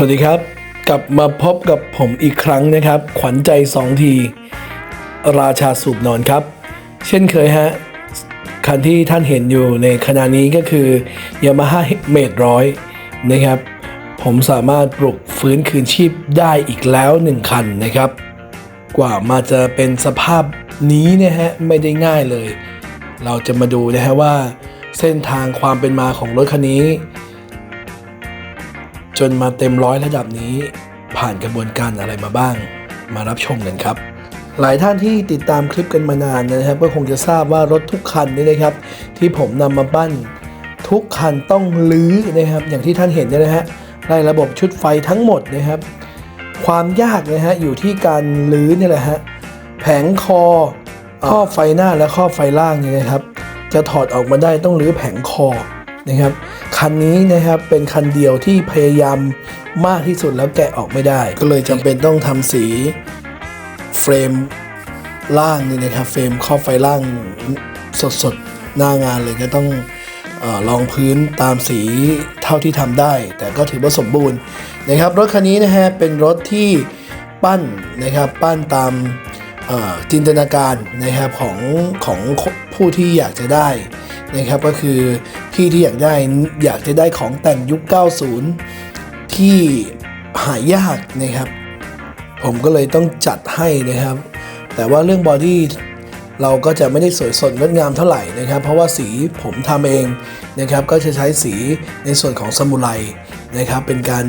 สวัสดีครับ กลับมาพบกับผมอีกครั้งนะครับ ขวัญใจสองที ราชาสูบนอนครับ เช่นเคยฮะ คันที่ท่านเห็นอยู่ในขณะนี้ก็คือ Yamaha m a d ร้อยนะครับ ผมสามารถปลุกฟื้นคืนชีพได้อีกแล้วหนึ่งคันนะครับ กว่ามาจะเป็นสภาพนี้นะฮะ ไม่ได้ง่ายเลย เราจะมาดูนะฮะว่า เส้นทางความเป็นมาของรถคันนี้ จนมาเต็มร้อยระดับนี้ ผ่านกระบวนการอะไรมาบ้าง มารับชมกันครับ หลายท่านที่ติดตามคลิปกันมานานนะครับ ก็คงจะทราบว่ารถทุกคันนี่นะครับ ที่ผมนำมาปั้นทุกคันต้องลื้อนะครับ อย่างที่ท่านเห็นเนี่ยนะฮะไล่ระบบชุดไฟทั้งหมดนะครับ ความยากนะฮะอยู่ที่การลื้อนี่แหละฮะแผงคอข้อไฟหน้าและข้อไฟล่างเนี่ยนะครับ จะถอดออกมาได้ต้องรื้อแผงคอ นะครับ คันนี้นะครับเป็นคันเดียวที่พยายามมากที่สุดแล้วแกะออกไม่ได้ ก็เลยจำเป็นต้องทำสีเฟรมล่างนี่นะครับ เฟรมข้อไฟล่างสดๆ หน้างานเลยก็ต้องอลองพื้นตามสีเท่าที่ทำได้ แต่ก็ถือว่าสมบูรณ์นะครับ รถคันนี้นะฮะเป็นรถที่ปั้นนะครับปั้นตามจินตนาการนะครับของของผู้ที่อยากจะได้นะครับก็คือ พี่ที่อยากได้อยากจะได้ของแต่งยุค 90 ที่หายากนะครับ ผมก็เลยต้องจัดให้นะครับ แต่ว่าเรื่องบอดี้เราก็จะไม่ได้สวยสดงดงามเท่าไหร่นะครับ เพราะว่าสีผมทำเองนะครับ ก็จะใช้สีในส่วนของซามูไรนะครับ เป็นการ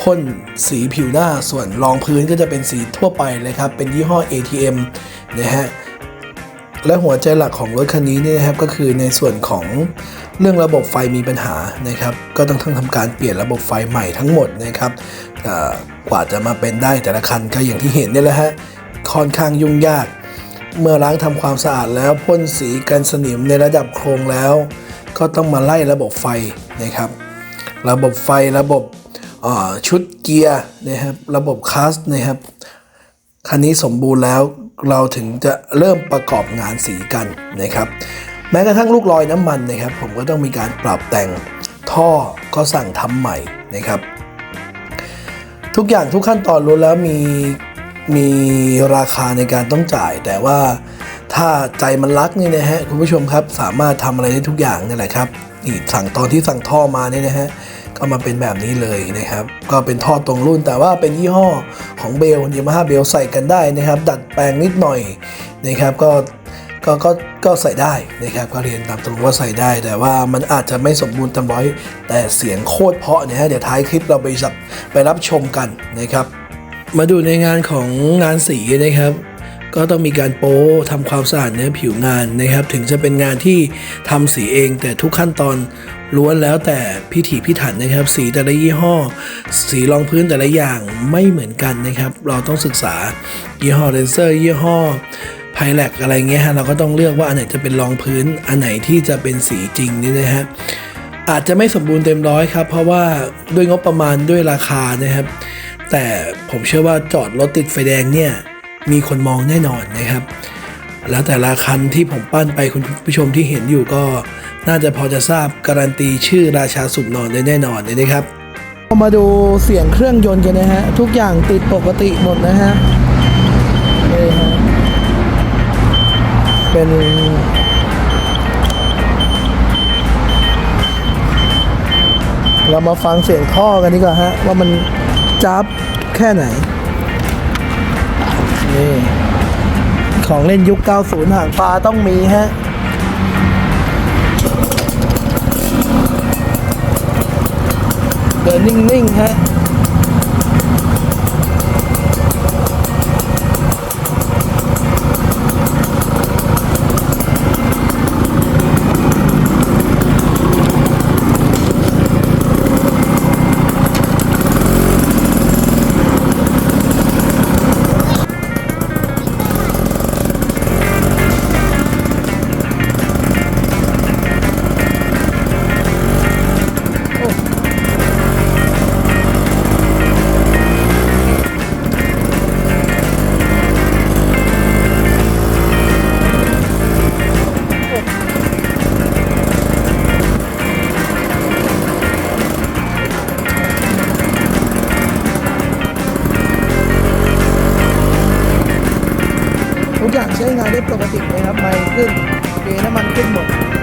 พ่นสีผิวหน้าส่วนรองพื้นก็จะเป็นสีทั่วไปเลยครับ เป็นยี่ห้อ ATM นะฮะ และหัวใจหลักของรถคันนี้เนี่ยนะครับก็คือในส่วนของเรื่องระบบไฟมีปัญหานะครับ ก็ต้องทั้งทำการเปลี่ยนระบบไฟใหม่ทั้งหมดนะครับกว่าจะมาเป็นได้แต่ละคันก็อย่างที่เห็นเนี่ยแหละฮะค่อนข้างยุ่งยาก เมื่อล้างทำความสะอาดแล้วพ่นสีกันสนิมในระดับโครงแล้ว ก็ต้องมาไล่ระบบไฟนะครับ ระบบไฟระบบชุดเกียร์นะครับระบบคัสนะครับ คันนี้สมบูรณ์แล้วเราถึงจะเริ่มประกอบงานสีกันนะครับ แม้กระทั่งลูกลอยน้ำมันนะครับ ผมก็ต้องมีการปรับแต่งท่อก็สั่งทำใหม่นะครับ ทุกอย่างทุกขั้นตอนรู้แล้วมีมีราคาในการต้องจ่าย แต่ว่าถ้าใจมันรักนี่นะฮะคุณผู้ชมครับ สามารถทำอะไรได้ทุกอย่างนี่แหละครับนี่สั่งตอนที่สั่งท่อมาเนี่ยนะฮะ ก็มาเป็นแบบนี้เลยนะครับ ก็เป็นท่อตรงรุ่นแต่ว่าเป็นยี่ห้อของเบลยามาฮ่าเบลใส่กันได้นะครับ ดัดแปลงนิดหน่อยนะครับก็ก็ก็ก็ใส่ได้นะครับก็เรียนตามตรงว่าใส่ได้ แต่ว่ามันอาจจะไม่สมบูรณ์เต็มร้อยแต่เสียงโคตรเพราะนะฮะเดี๋ยวท้ายคลิปเราไปสับไปรับชมกันนะครับ มาดูในงานของงานสีนะครับ ก็ต้องมีการโป้ทำความสะอาดเนื้อผิวงานนะครับ ถึงจะเป็นงานที่ทำสีเองแต่ทุกขั้นตอน ล้วนแล้วแต่พิถีพิถันนะครับ สีแต่ละยี่ห้อ สีรองพื้นแต่ละอย่างไม่เหมือนกันนะครับ เราต้องศึกษายี่ห้อเลนเซอร์ยี่ห้อไพแลกอะไรเงี้ยฮะเราก็ต้องเลือกว่าอันไหนจะเป็นรองพื้น อันไหนที่จะเป็นสีจริงนี่นะฮะอาจจะไม่สมบูรณ์เต็มร้อยครับ เพราะว่าด้วยงบประมาณด้วยราคานะครับ แต่ผมเชื่อว่าจอดรถติดไฟแดงเนี่ยมีคนมองแน่นอนนะครับ แล้วแต่ละคันที่ผมปั้นไปคุณผู้ชมที่เห็นอยู่ก็ น่าจะพอจะทราบการันตีชื่อราชาสุบนอนได้แน่นอนเลยนะครับมาดูเสียงเครื่องยนต์กันนะฮะ ทุกอย่างติดปกติหมดนะฮะนี่ฮะเป็นเรามาฟังเสียงท่อกันดีกว่าฮะ ว่ามันจับแค่ไหนนี่ ของเล่นยุค 90 หางปลาต้องมีฮะเดินนิ่ง ๆ ฮะ ช้งานได้ปกติเลยครับไม่ขึ้นเกน้ำมันขึ้นหมด